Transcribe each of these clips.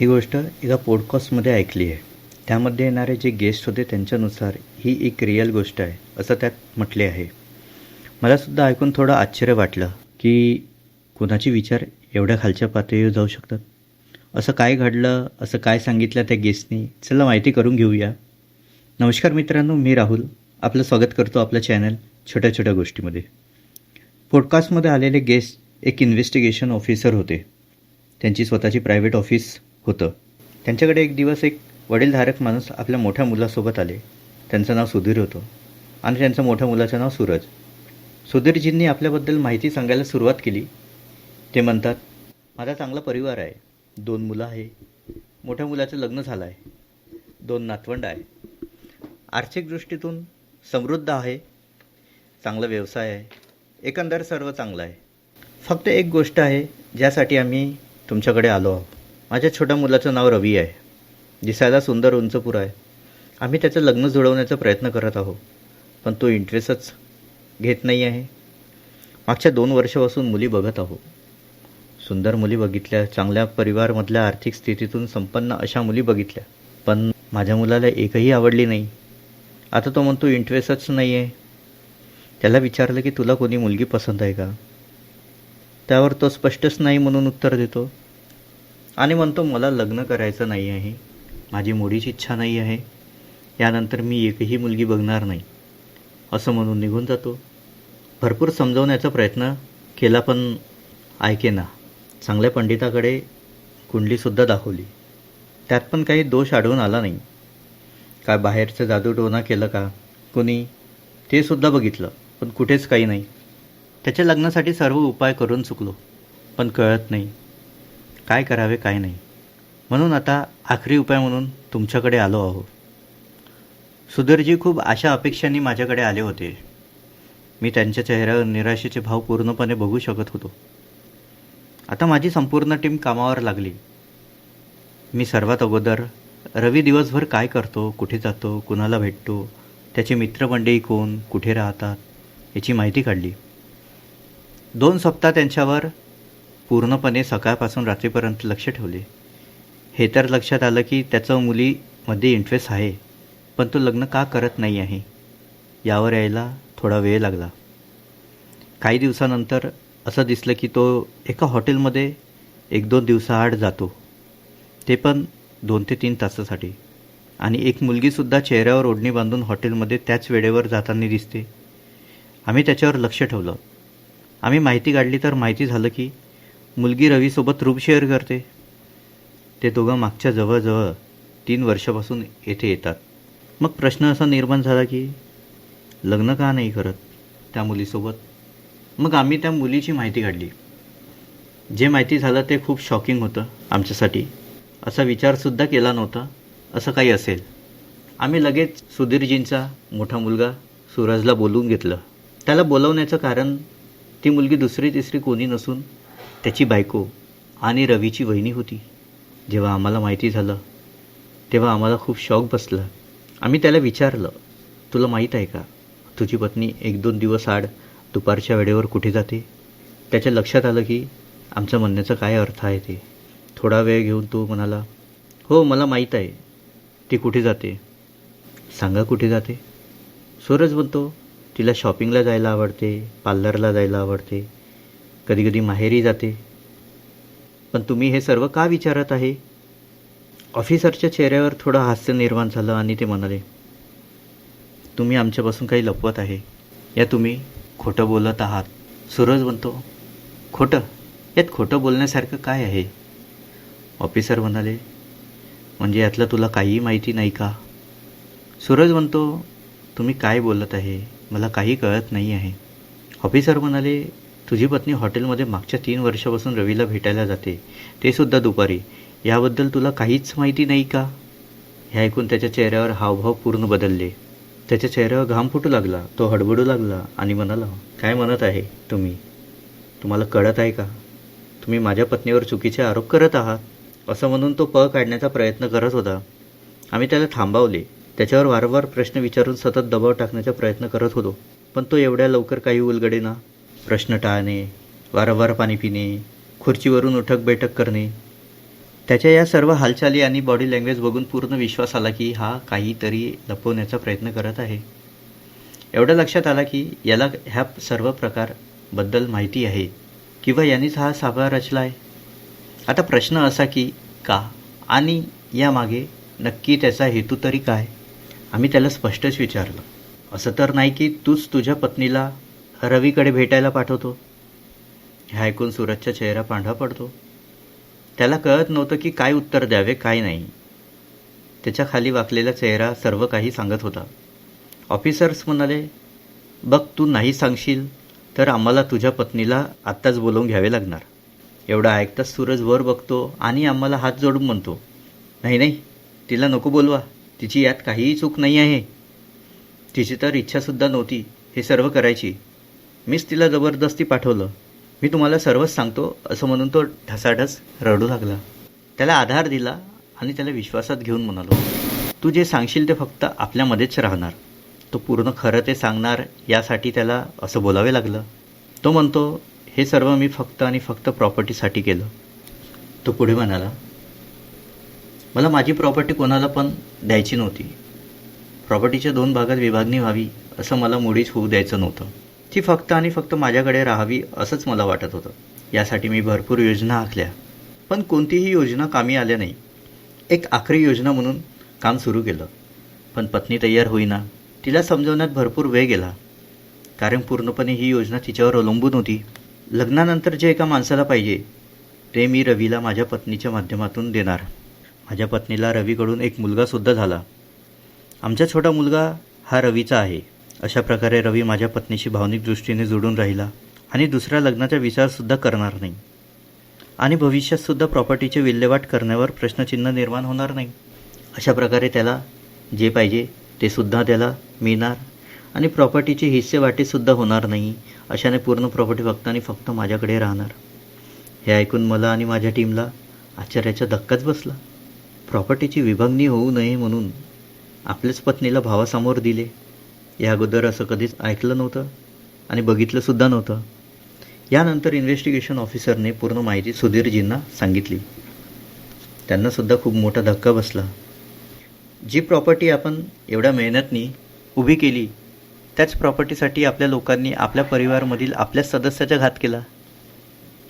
ही गोष्ट एका पॉडकास्टमध्ये ऐकली आहे. त्यामध्ये येणारे जे गेस्ट होते त्यांच्यानुसार ही एक रिअल गोष्ट आहे असं त्यात म्हटले आहे. मलासुद्धा ऐकून थोडं आश्चर्य वाटलं की कुणाचे विचार एवढ्या खालच्या पातळीवर जाऊ शकतात? असं काय घडलं? असं काय सांगितलं त्या गेस्टनी चला माहिती करून घेऊया. नमस्कार मित्रांनो मी राहुल. आपलं स्वागत करतो आपलं चॅनल छोट्या छोट्या गोष्टीमध्ये. पॉडकास्टमध्ये आलेले गेस्ट एक इन्व्हेस्टिगेशन ऑफिसर होते. त्यांची स्वतःची प्रायव्हेट ऑफिस होतं. त्यांच्याकडे एक दिवस एक वडीलधारक माणूस आपल्या मोठ्या मुलासोबत आले. त्यांचं नाव सुधीर होतं आणि त्यांचं मोठ्या मुलाचं नाव सूरज. सुधीरजींनी आपल्याबद्दल माहिती सांगायला सुरुवात केली. ते म्हणतात माझा चांगला परिवार आहे. दोन मुलं आहे. मोठ्या मुलाचं लग्न झालं आहे दोन नातवंड आहे. आर्थिक दृष्टीतून समृद्ध आहे. चांगला व्यवसाय आहे. एकंदर सर्व चांगलं आहे. फक्त एक गोष्ट आहे ज्यासाठी आम्ही तुमच्याकडे आलो आहोत. माझ्या छोट्या मुलाचं नाव रवी आहे. दिसायला सुंदर उंचपूर आहे. आम्ही त्याचं लग्न जुळवण्याचा प्रयत्न करत आहोत. पण तो इंटरेस्टच घेत नाही आहे. मागच्या दोन वर्षापासून मुली बघत आहोत. सुंदर मुली बघितल्या चांगल्या परिवारमधल्या आर्थिक स्थितीतून संपन्न अशा मुली बघितल्या. पण माझ्या मुलाला एकही आवडली नाही. आता तो म्हणतो इंटरेस्टच नाही आहे. त्याला विचारलं की तुला कोणी मुलगी पसंत आहे का? त्यावर तो स्पष्टच नाही म्हणून उत्तर देतो. आणि म्हणतो मला लग्न करायचं नाही आहे. माझी मुळीच इच्छा नाही आहे. यानंतर मी एकही मुलगी बघणार नाही. असं म्हणून निघून जातो. भरपूर समजवण्याचा प्रयत्न केला पण ऐके ना चांगल्या पंडिताकडे कुंडलीसुद्धा दाखवली. त्यात पण काही दोष आढळून आला नाही. काय बाहेरचं जादूटोना केलं का? कुणी? ते सुद्धा बघितलं पण कुठेच काही नाही. त्याच्या लग्नासाठी सर्व उपाय करून चुकलो पण कळत नाही. काय करावे काय नाही. म्हणून आता आखरी उपाय म्हणून तुमच्याकडे आलो आहो सुधीरजी खूप आशा अपेक्षांनी माझ्याकडे आले होते. मी त्यांच्या चेहऱ्यावर निराशेचे भाव पूर्णपणे बघू शकत होतो. आता माझी संपूर्ण टीम कामावर लागली. मी सर्वात अगोदर रवी दिवसभर काय करतो कुठे जातो कुणाला भेटतो त्याची मित्रमंडळी कोण कुठे राहतात याची माहिती काढली. दोन सप्ताह त्यांच्यावर पूर्णपणे सकाळपासून रात्रीपर्यंत लक्ष ठेवले. हे तर लक्षात आलं की त्याचं मुलीमध्ये इंटरेस्ट आहे पण तो लग्न का करत नाही आहे? यावर यायला थोडा वेळ लागला. काही दिवसानंतर असं दिसलं की तो एका हॉटेलमध्ये एक दोन दिवसाआड जातो. ते पण दोन ते तीन तासासाठी. आणि एक मुलगीसुद्धा चेहऱ्यावर ओढणी बांधून हॉटेलमध्ये त्याच वेळेवर जाताना दिसते. आम्ही त्याच्यावर लक्ष ठेवलं. आम्ही माहिती काढली तर माहिती झालं की मुलगी रवीसोबत रूप शेअर करते. ते दोघं मागच्या जवळजवळ तीन वर्षापासून येथे येतात. मग प्रश्न असा निर्माण झाला की लग्न का नाही करत त्या मुलीसोबत? मग आम्ही त्या मुलीची माहिती काढली. जे माहिती झालं ते खूप शॉकिंग होतं आमच्यासाठी. असा विचारसुद्धा केला नव्हता. असं काही असेल. आम्ही लगेच सुधीरजींचा मोठा मुलगा सूरजला बोलवून घेतलं. त्याला बोलवण्याचं कारण ती मुलगी दुसरी तिसरी कोणी नसून त्याची बायको आणि रवीची वहिनी होती. जेव्हा आम्हाला माहिती झालं तेव्हा आम्हाला खूप शॉक बसला. आम्ही त्याला विचारलं तुला माहीत आहे का? तुझी पत्नी एक दोन दिवस आड दुपारच्या वेळेवर कुठे जाते? त्याच्या लक्षात आलं की आमचं म्हणण्याचा काय अर्थ आहे ते. थोडा वेळ घेऊन तो म्हणाला हो मला माहीत आहे. ती कुठे जाते? सांगा कुठे जाते? सूरज म्हणतो तिला शॉपिंगला जायला आवडते पार्लरला जायला आवडते. कधी कधी माहेरी जाते. पण तुम्ही हे सर्व का विचारत आहे? ऑफिसरच्या चेहऱ्यावर थोडं हास्य निर्माण झालं आणि ते म्हणाले तुम्ही आमच्यापासून काही लपवत आहे. या तुम्ही खोटं बोलत आहात. सूरज म्हणतो खोटं? यात खोटं बोलण्यासारखं काय आहे? ऑफिसर म्हणाले म्हणजे यातलं तुला काहीही माहिती नाही का? सूरज म्हणतो तुम्ही काय बोलत आहे? मला काही कळत नाही आहे. ऑफिसर म्हणाले तुझी पत्नी हॉटेलमध्ये मागच्या तीन वर्षापासून रवीला भेटायला जाते. ते सुद्धा दुपारी. याबद्दल तुला काहीच माहिती नाही का? हे ऐकून त्याच्या चेहऱ्यावर हावभाव पूर्ण बदलले. त्याच्या चेहऱ्यावर घाम फुटू लागला. तो हडबडू लागला आणि म्हणाला काय म्हणत आहे तुम्ही? तुम्हाला कळत आहे का? तुम्ही माझ्या पत्नीवर चुकीचे आरोप करत आहात? असं म्हणून तो पळ काढण्याचा प्रयत्न करत होता. आम्ही त्याला थांबवले. त्याच्यावर वारंवार प्रश्न विचारून सतत दबाव टाकण्याचा प्रयत्न करत होतो. पण तो एवढ्या लवकर काही उलगडेना. प्रश्न टाळणे वारंवार पाणी पिणे खुर्चीवरून उठक बैठक करणे. त्याच्या या सर्व हालचाली आणि बॉडी लँग्वेज बघून पूर्ण विश्वास आला की हा काहीतरी लपवण्याचा प्रयत्न करत आहे. एवढं लक्षात आला की याला ह्या सर्व प्रकारबद्दल माहिती आहे किंवा यांनीच हा सापळा रचला आहे आता प्रश्न असा की का आणि यामागे नक्की त्याचा हेतू तरी काय? आम्ही त्याला स्पष्टच विचारलं. असं तर नाही की तूच तुझ्या पत्नीला रवीकडे भेटायला पाठवतो. हे ऐकून सूरजचा चेहरा पांढरा पडतो. त्याला कळत नव्हतं की काय उत्तर द्यावे काय नाही. त्याच्याखाली वाकलेला चेहरा सर्व काही सांगत होता. ऑफिसर्स म्हणाले बघ तू नाही सांगशील तर आम्हाला तुझ्या पत्नीला आत्ताच बोलवून घ्यावे लागणार. एवढं ऐकताच सूरज वर बघतो आणि आम्हाला हात जोडून म्हणतो नाही नाही तिला नको बोलवा. तिची यात काहीही चूक नाही आहे. तिची तर इच्छासुद्धा नव्हती हे सर्व करायची. मीच तिला जबरदस्ती पाठवलं. मी तुम्हाला सर्वच सांगतो असं म्हणून तो ढसाढस रडू लागला. त्याला आधार दिला आणि त्याला विश्वासात घेऊन म्हणालो तू जे सांगशील ते फक्त आपल्यामध्येच राहणार. तो पूर्ण खरं ते सांगणार यासाठी त्याला असं बोलावे लागलं. तो म्हणतो हे सर्व मी फक्त आणि फक्त प्रॉपर्टीसाठी केलं. तो पुढे म्हणाला मला माझी प्रॉपर्टी कोणाला पण द्यायची नव्हती. प्रॉपर्टीच्या दोन भागात विभागणी व्हावी असं मला मुळीच होऊ द्यायचं नव्हतं. ती फक्त आणि फक्त माझ्याकडे राहावी असंच मला वाटत होतं. यासाठी मी भरपूर योजना आखल्या. पण कोणतीही योजना कामी आल्या नाही. एक आखरी योजना म्हणून काम सुरू केलं. पण पत्नी तयार होईना. तिला समजवण्यात भरपूर वेळ गेला. कारण पूर्णपणे ही योजना तिच्यावर अवलंबून होती. लग्नानंतर जे एका माणसाला पाहिजे ते मी रवीला माझ्या पत्नीच्या माध्यमातून देणार. माझ्या पत्नीला रवीकडून एक मुलगासुद्धा झाला. आमचा छोटा मुलगा हा रवीचा आहे. अशा प्रकारे रवी माझ्या पत्नीशी भावनिक दृष्टीने जोडून राहिला आणि दुसऱ्या लग्नाचा विचारसुद्धा करणार नाही. आणि भविष्यातसुद्धा प्रॉपर्टीचे विल्हेवाट करण्यावर प्रश्नचिन्ह निर्माण होणार नाही. अशा प्रकारे त्याला जे पाहिजे ते सुद्धा त्याला मिळणार आणि प्रॉपर्टीचे हिस्सेवाटीसुद्धा होणार नाही अशाने पूर्ण प्रॉपर्टी फक्त आणि फक्त माझ्याकडे राहणार. हे ऐकून मला आणि माझ्या टीमला आश्चर्याचा धक्काच बसला. प्रॉपर्टीची विभागणी होऊ नये म्हणून आपल्याच पत्नीला भावासमोर दिले. या अगोदर असं कधीच ऐकलं नव्हतं आणि बघितलंसुद्धा नव्हतं. यानंतर इन्व्हेस्टिगेशन ऑफिसरने पूर्ण माहिती सुधीरजींना सांगितली. त्यांनासुद्धा खूप मोठा धक्का बसला. जी प्रॉपर्टी आपण एवढ्या मेहनतनी उभी केली त्याच प्रॉपर्टीसाठी आपल्या लोकांनी आपल्या परिवारामधील आपल्या सदस्याचा घात केला.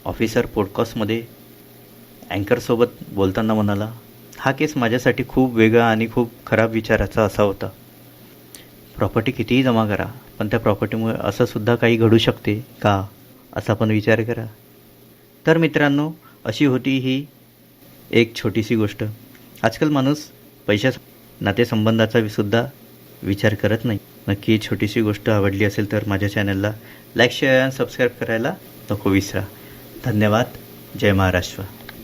ऑफिसर पॉडकास्टमध्ये अँकरसोबत बोलताना म्हणाला हा केस माझ्यासाठी खूप वेगळा आणि खूप खराब विचाराचा असा होता. प्रॉपर्टी कितीही जमा करा पण त्या प्रॉपर्टीमुळे असं सुद्धा काही घडू शकते का? असा पण विचार करा. तर मित्रांनो अशी होती ही एक छोटीशी गोष्ट. आजकाल माणूस पैशा नातेसंबंधाचा सुद्धा विचार करत नाही. नक्की छोटीशी गोष्ट आवडली असेल तर माझ्या चॅनलला लाईक शेअर आणि सबस्क्राईब करायला नको विसरा. धन्यवाद. जय महाराष्ट्र.